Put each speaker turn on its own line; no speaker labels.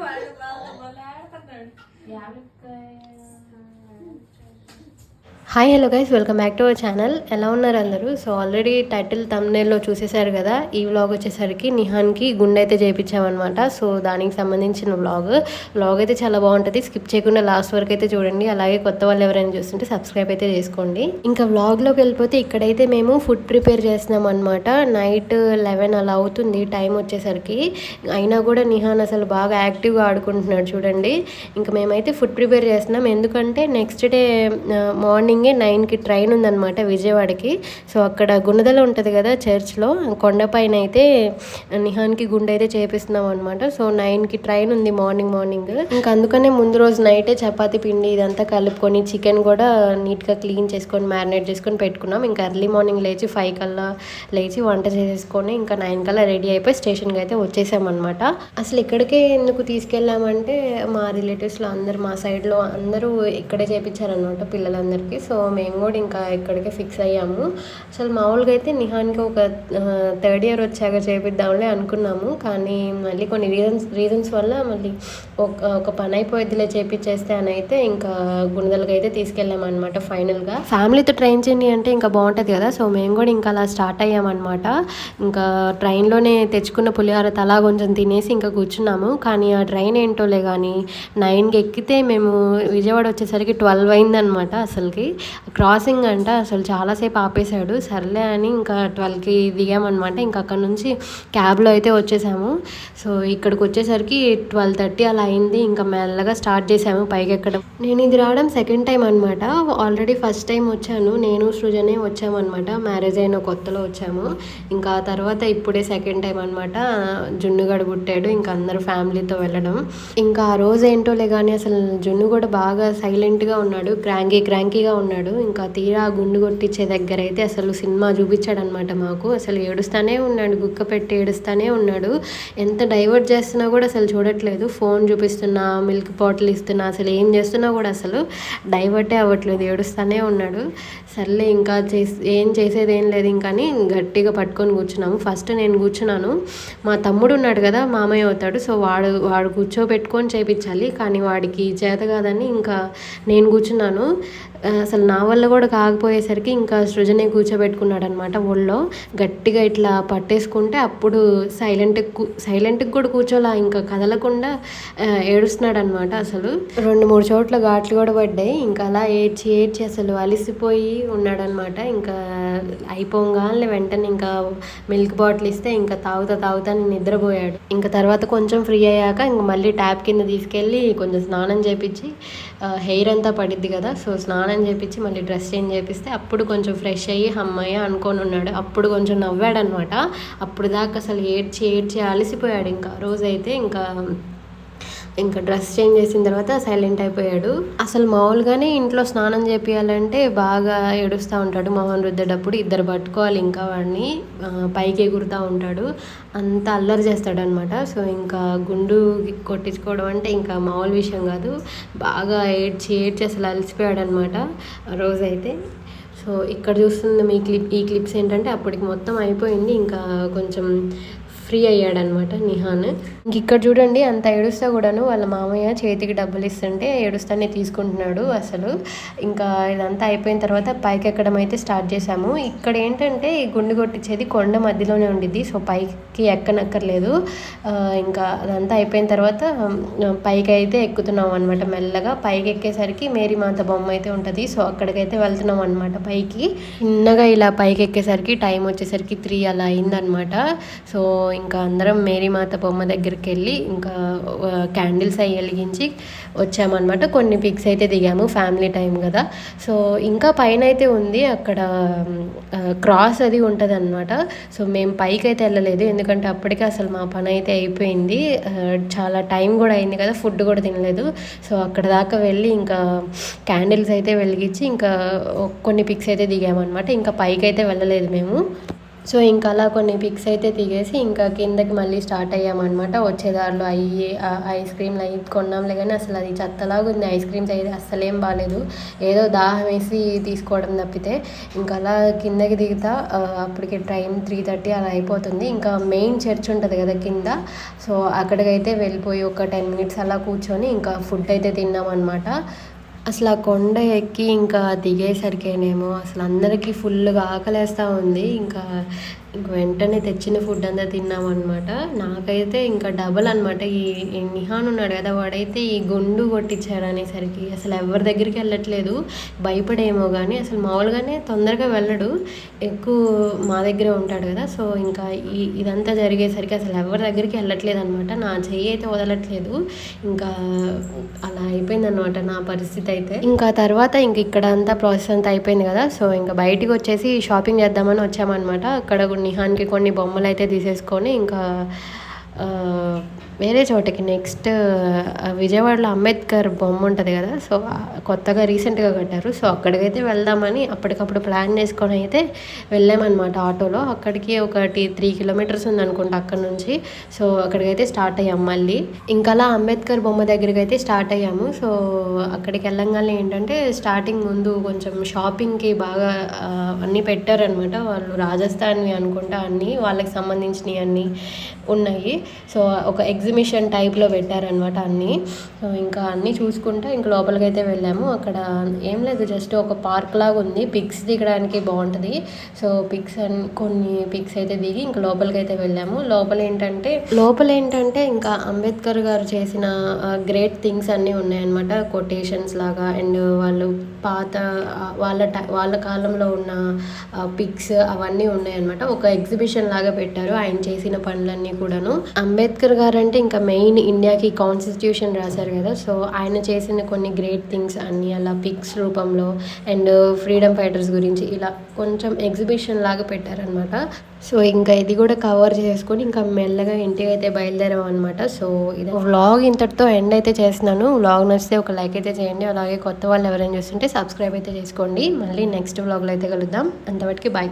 వాళ్ళ వాళ్ళ వాళ్ళ ఆడుతున్నాడు యాభై hi hello guys welcome back to our channel ఎలా ఉన్నారు అందరూ? సో ఆల్రెడీ టైటిల్ తమ్నేల్లో చూసేశారు కదా ఈ వ్లాగ్ వచ్చేసరికి నిహాన్కి గుండె అయితే చేయించామన్నమాట సో దానికి సంబంధించిన వ్లాగ్ వ్లాగ్ అయితే చాలా బాగుంటుంది. స్కిప్ చేయకుండా లాస్ట్ వరకు అయితే చూడండి. అలాగే కొత్త వాళ్ళు ఎవరైనా చూస్తుంటే సబ్స్క్రైబ్ అయితే చేసుకోండి. ఇంకా వ్లాగ్లోకి వెళ్ళిపోతే ఇక్కడైతే మేము ఫుడ్ ప్రిపేర్ చేస్తున్నాం అనమాట నైట్ లెవెన్ అలా అవుతుంది టైం వచ్చేసరికి. అయినా కూడా నిహాన్ అసలు బాగా యాక్టివ్గా ఆడుకుంటున్నాడు చూడండి. ఇంకా మేమైతే ఫుడ్ ప్రిపేర్ చేస్తున్నాం. ఎందుకంటే నెక్స్ట్ డే మార్నింగ్ నైన్కి ట్రైన్ ఉందన్నమాట విజయవాడకి. సో అక్కడ గుణదల ఉంటుంది కదా చర్చ్లో. కొండపైన అయితే నిహాన్కి గుండె అయితే చేపిస్తున్నాం అనమాట సో నైన్కి ట్రైన్ ఉంది మార్నింగ్ మార్నింగ్. ఇంకా అందుకనే ముందు రోజు నైటే చపాతీ పిండి ఇదంతా కలుపుకొని చికెన్ కూడా నీట్గా క్లీన్ చేసుకొని మ్యారినేట్ చేసుకొని పెట్టుకున్నాం. ఇంకా ఎర్లీ మార్నింగ్ లేచి ఫైవ్ కల్లా లేచి వంట చేసేసుకొని ఇంకా నైన్ కల్లా రెడీ అయిపోయి స్టేషన్కి అయితే వచ్చేసామన్నమాట అసలు ఇక్కడికే ఎందుకు తీసుకెళ్ళామంటే మా రిలేటివ్స్లో అందరు మా సైడ్లో అందరూ ఇక్కడే చేపించారనమాట పిల్లలందరికీ. సో మేము కూడా ఇంకా ఇక్కడికే ఫిక్స్ అయ్యాము. అసలు మామూలుగా అయితే నిహాన్కి ఒక థర్డ్ ఇయర్ వచ్చాక చేపిద్దాంలే అనుకున్నాము. కానీ మళ్ళీ కొన్ని రీజన్స్ రీజన్స్ వల్ల మళ్ళీ ఒక ఒక పని అయిపోయిద్దిలే చేపించేస్తే అని అయితే ఇంకా గుణదలకి అయితే తీసుకెళ్ళామన్నమాట ఫైనల్గా. ఫ్యామిలీతో ట్రైన్ చేయండి అంటే ఇంకా బాగుంటుంది కదా. సో మేము కూడా ఇంకా అలా స్టార్ట్ అయ్యామన్నమాట ఇంకా ట్రైన్లోనే తెచ్చుకున్న పులిహోర తలా కొంచెం తినేసి ఇంకా కూర్చున్నాము. కానీ ఆ ట్రైన్ ఏంటోలే కానీ నైన్కి ఎక్కితే మేము విజయవాడ వచ్చేసరికి ట్వెల్వ్ అయిందనమాట అసలుకి. క్రాసింగ్ అంట అసలు చాలాసేపు ఆపేశాడు. సర్లే అని ఇంకా ట్వెల్వ్కి దిగామన్నమాట. ఇంకా అక్కడ నుంచి క్యాబ్లో అయితే వచ్చేసాము. సో ఇక్కడికి వచ్చేసరికి ట్వెల్వ్ థర్టీ అలా అయింది. ఇంకా మెల్లగా స్టార్ట్ చేసాము పైకి ఎక్కడం. నేను ఇది రావడం సెకండ్ టైం అనమాట ఆల్రెడీ ఫస్ట్ టైం వచ్చాను. నేను సృజనే వచ్చామన్నమాట. మ్యారేజ్ అయిన కొత్తలో వచ్చాము. ఇంకా తర్వాత ఇప్పుడే సెకండ్ టైం అనమాట జున్నుగడ పుట్టాడు. ఇంకా అందరూ ఫ్యామిలీతో వెళ్ళడం. ఇంకా ఆ రోజు ఏంటోలే కానీ అసలు జున్ను కూడా బాగా సైలెంట్గా ఉన్నాడు. క్రాంకీ క్రాంకీగా ఉన్నాడు ఇంకా తీరా గుండు కొట్టించే దగ్గర అయితే అసలు సినిమా చూపించాడనమాట మాకు. అసలు ఏడుస్తానే ఉన్నాడు గుక్క పెట్టి ఏడుస్తానే ఉన్నాడు. ఎంత డైవర్ట్ చేస్తున్నా కూడా అసలు చూడట్లేదు. ఫోన్ చూపిస్తున్నా మిల్క్ బాటిల్ ఇస్తున్నా అసలు ఏం చేస్తున్నా కూడా అసలు డైవర్టే అవ్వట్లేదు. ఏడుస్తానే ఉన్నాడు. సర్లే ఇంకా చేసి ఏం చేసేది ఏం లేదు. ఇంకా అని గట్టిగా పట్టుకొని కూర్చున్నాము. ఫస్ట్ నేను కూర్చున్నాను. మా తమ్ముడు ఉన్నాడు కదా మామయ్య అవుతాడు. సో వాడు వాడు కూర్చోబెట్టుకొని చేపించాలి. కానీ వాడికి చేత కాదని ఇంకా నేను కూర్చున్నాను. అసలు నా వల్ల కూడా కాకపోయేసరికి ఇంకా సృజనే కూర్చోబెట్టుకున్నాడు అనమాట ఒళ్ళో. గట్టిగా ఇట్లా పట్టేసుకుంటే అప్పుడు సైలెంట్ సైలెంట్కి కూడా కూర్చోలా ఇంకా కదలకుండా ఏడుస్తున్నాడు అనమాట అసలు. రెండు మూడు చోట్ల ఘాట్లు కూడా పడ్డాయి. ఇంకా అలా ఏడ్చి ఏడ్చి అసలు అలిసిపోయి ఉన్నాడనమాట. ఇంకా అయిపోగానే వెంటనే ఇంకా మిల్క్ బాటిల్ ఇస్తే ఇంకా తాగుతా తాగుతా నిద్రపోయాడు. ఇంకా తర్వాత కొంచెం ఫ్రీ అయ్యాక ఇంక మళ్ళీ ట్యాప్ కింద తీసుకెళ్ళి కొంచెం స్నానం చేపించి హెయిర్ అంతా పడిద్ది కదా సో స్నానం చేపించి మళ్ళీ డ్రెస్ చేంజ్ చేపిస్తే అప్పుడు కొంచెం ఫ్రెష్ అయ్యి అమ్మాయి అనుకొని ఉన్నాడు. అప్పుడు కొంచెం నవ్వాడు అనమాట అప్పుడు దాకా అసలు ఏడ్చి ఏడ్చి అలసిపోయాడు ఇంకా. రోజైతే ఇంకా ఇంకా డ్రెస్ చేంజ్ చేసిన తర్వాత సైలెంట్ అయిపోయాడు. అసలు మామూలుగానే ఇంట్లో స్నానం చేపియాలంటే బాగా ఏడుస్తూ ఉంటాడు. మొహం రుద్దేటప్పుడు ఇద్దరు పట్టుకోవాలి ఇంకా వాడిని పైకి ఎగురుతూ ఉంటాడు. అంత అల్లరి చేస్తాడు అనమాట సో ఇంకా గుండు కొట్టించుకోవడం అంటే ఇంకా మామూలు విషయం కాదు. బాగా ఏడ్చి ఏడ్చి అసలు అలసిపోయాడు అనమాట రోజైతే. సో ఇక్కడ చూస్తున్న మీ క్లిప్ ఈ క్లిప్స్ ఏంటంటే అప్పటికి మొత్తం అయిపోయింది. ఇంకా కొంచెం ఫ్రీ అయ్యాడనమాట నిహాన్. ఇంక ఇక్కడ చూడండి అంత ఏడుస్తా కూడాను వాళ్ళ మామయ్య చేతికి డబ్బులు ఇస్తుంటే ఏడుస్తానే తీసుకుంటున్నాడు అసలు. ఇంకా ఇదంతా అయిపోయిన తర్వాత పైకి ఎక్కడం అయితే స్టార్ట్ చేసాము ఇక్కడ ఏంటంటే ఈ గుండు కొట్టించేది కొండ మధ్యలోనే ఉండిద్ది సో పైకి ఎక్కనక్కర్లేదు. ఇంకా అదంతా అయిపోయిన తర్వాత పైకి అయితే ఎక్కుతున్నాం అనమాట మెల్లగా. పైకి ఎక్కేసరికి మేరీ మాత బొమ్మ అయితే ఉంటుంది సో అక్కడికైతే వెళ్తున్నాం అనమాట పైకి. చిన్నగా ఇలా పైకి ఎక్కేసరికి టైం వచ్చేసరికి త్రీ అలా అయిందనమాట సో ఇంకా అందరం మేరీమాత బొమ్మ దగ్గరికి వెళ్ళి ఇంకా క్యాండిల్స్ అవి వెలిగించి వచ్చామన్నమాట. కొన్ని పిక్స్ అయితే దిగాము ఫ్యామిలీ టైం కదా. సో ఇంకా పైన అయితే ఉంది అక్కడ క్రాస్ అది ఉంటుంది అనమాట సో మేము పైకి అయితే వెళ్ళలేదు. ఎందుకంటే అప్పటికే అసలు మా పని అయితే అయిపోయింది. చాలా టైం కూడా అయింది కదా ఫుడ్ కూడా తినలేదు. సో అక్కడ దాకా వెళ్ళి ఇంకా క్యాండిల్స్ అయితే వెలిగించి ఇంకా కొన్ని పిక్స్ అయితే దిగామన్నమాట. ఇంకా పైకి అయితే వెళ్ళలేదు మేము. సో ఇంకా అలా కొన్ని పిక్స్ అయితే దిగేసి ఇంకా కిందకి మళ్ళీ స్టార్ట్ అయ్యామన్నమాట. వచ్చే దారిలో అయ్యి ఐస్ క్రీమ్లు అవి కొన్నాంలే కానీ అసలు అది చెత్తలాగా ఉంది. ఐస్ క్రీమ్స్ అయితే అస్సలేం బాగాలేదు. ఏదో దాహం వేసి తీసుకోవడం తప్పితే ఇంకా అలా కిందకి దిగుతా అప్పటికి టైం త్రీ థర్టీ అలా అయిపోతుంది. ఇంకా మెయిన్ చర్చ్ ఉంటుంది కదా కింద. సో అక్కడికైతే వెళ్ళిపోయి ఒక టెన్ మినిట్స్ అలా కూర్చొని ఇంకా ఫుడ్ అయితే తిన్నామన్నమాట. అసలు ఆ కొండ ఎక్కి ఇంకా దిగేసరికేనేమో అసలు అందరికీ ఫుల్గా ఆకలేస్తూ ఉంది. ఇంకా ఇంక వెంటనే తెచ్చిన ఫుడ్ అంతా తిన్నామన్నమాట. నాకైతే ఇంకా డబల్ అనమాట ఈ నిహాన్ ఉన్నాడు కదా వాడైతే ఈ గుండు కొట్టించాడు అనేసరికి. అసలు ఎవరి దగ్గరికి వెళ్ళట్లేదు. భయపడేమో కానీ అసలు మామూలుగానే తొందరగా వెళ్ళడు. ఎక్కువ మా దగ్గరే ఉంటాడు కదా సో ఇంకా ఈ ఇదంతా జరిగేసరికి అసలు ఎవరి దగ్గరికి వెళ్ళట్లేదు అనమాట నా చెయ్యి అయితే వదలట్లేదు. ఇంకా అలా అయిపోయిందనమాట నా పరిస్థితి అయితే. ఇంకా తర్వాత ఇంక ఇక్కడ అంతా ప్రాసెస్ అంతా అయిపోయింది కదా సో ఇంకా బయటికి వచ్చేసి షాపింగ్ చేద్దామని వచ్చామన్నమాట. అక్కడ నిహాన్కి కొన్ని బొమ్మలు అయితే తీసేసుకొని ఇంకా ఆ, వేరే చోటకి నెక్స్ట్ విజయవాడలో అంబేద్కర్ బొమ్మ ఉంటుంది కదా సో కొత్తగా రీసెంట్గా కట్టారు. సో అక్కడికైతే వెళ్దామని అప్పటికప్పుడు ప్లాన్ చేసుకొని అయితే వెళ్ళామన్నమాట ఆటోలో. అక్కడికి ఒకటి త్రీ కిలోమీటర్స్ ఉంది అనుకుంటా అక్కడ నుంచి. సో అక్కడికైతే స్టార్ట్ అయ్యాం మళ్ళీ. ఇంకా అలా అంబేద్కర్ బొమ్మ దగ్గరికి అయితే స్టార్ట్ అయ్యాము. సో అక్కడికి వెళ్ళంగానే ఏంటంటే స్టార్టింగ్ ముందు కొంచెం షాపింగ్కి బాగా అన్నీ పెట్టారనమాట వాళ్ళు రాజస్థాన్వి అనుకుంటా అన్నీ వాళ్ళకి సంబంధించినవి అన్నీ ఉన్నాయి. సో ఒక ఎగ్జిబిషన్ టైప్లో పెట్టారనమాట అన్నీ. సో ఇంకా అన్నీ చూసుకుంటా ఇంకా లోపలికి అయితే వెళ్ళాము. అక్కడ ఏం లేదు జస్ట్ ఒక పార్క్ లాగా ఉంది. పిక్స్ దిగడానికి బాగుంటుంది. సో పిక్స్ అన్ని కొన్ని పిక్స్ అయితే దిగి ఇంకా లోపలికి అయితే వెళ్ళాము. లోపల ఏంటంటే లోపల ఏంటంటే ఇంకా అంబేద్కర్ గారు చేసిన గ్రేట్ థింగ్స్ అన్నీ ఉన్నాయన్నమాట. కొటేషన్స్ లాగా అండ్ వాళ్ళు పాత వాళ్ళ వాళ్ళ కాలంలో ఉన్న పిక్స్ అవన్నీ ఉన్నాయన్నమాట. ఒక ఎగ్జిబిషన్ లాగా పెట్టారు ఆయన చేసిన పనులన్నీ కూడాను. అంబేద్కర్ గారు అంటే ఇంకా మెయిన్ ఇండియాకి కాన్స్టిట్యూషన్ రాశారు కదా సో ఆయన చేసిన కొన్ని గ్రేట్ థింగ్స్ అన్ని అలా పిక్స్ రూపంలో అండ్ ఫ్రీడమ్ ఫైటర్స్ గురించి ఇలా కొంచెం ఎగ్జిబిషన్ లాగా పెట్టారనమాట సో ఇంకా ఇది కూడా కవర్ చేసుకొని ఇంకా మెల్లగా ఇంటికి అయితే బయలుదేరాం అనమాట సో ఇది వ్లాగ్ ఇంతటితో ఎండ్ అయితే చేస్తున్నాను. వ్లాగ్ నచ్చితే ఒక లైక్ అయితే చేయండి. అలాగే కొత్త వాళ్ళు ఎవరైనా చూస్తుంటే సబ్స్క్రైబ్ అయితే చేసుకోండి. మళ్ళీ నెక్స్ట్ వ్లాగ్లో అయితే కలుద్దాం. అంతవరకు బాయ్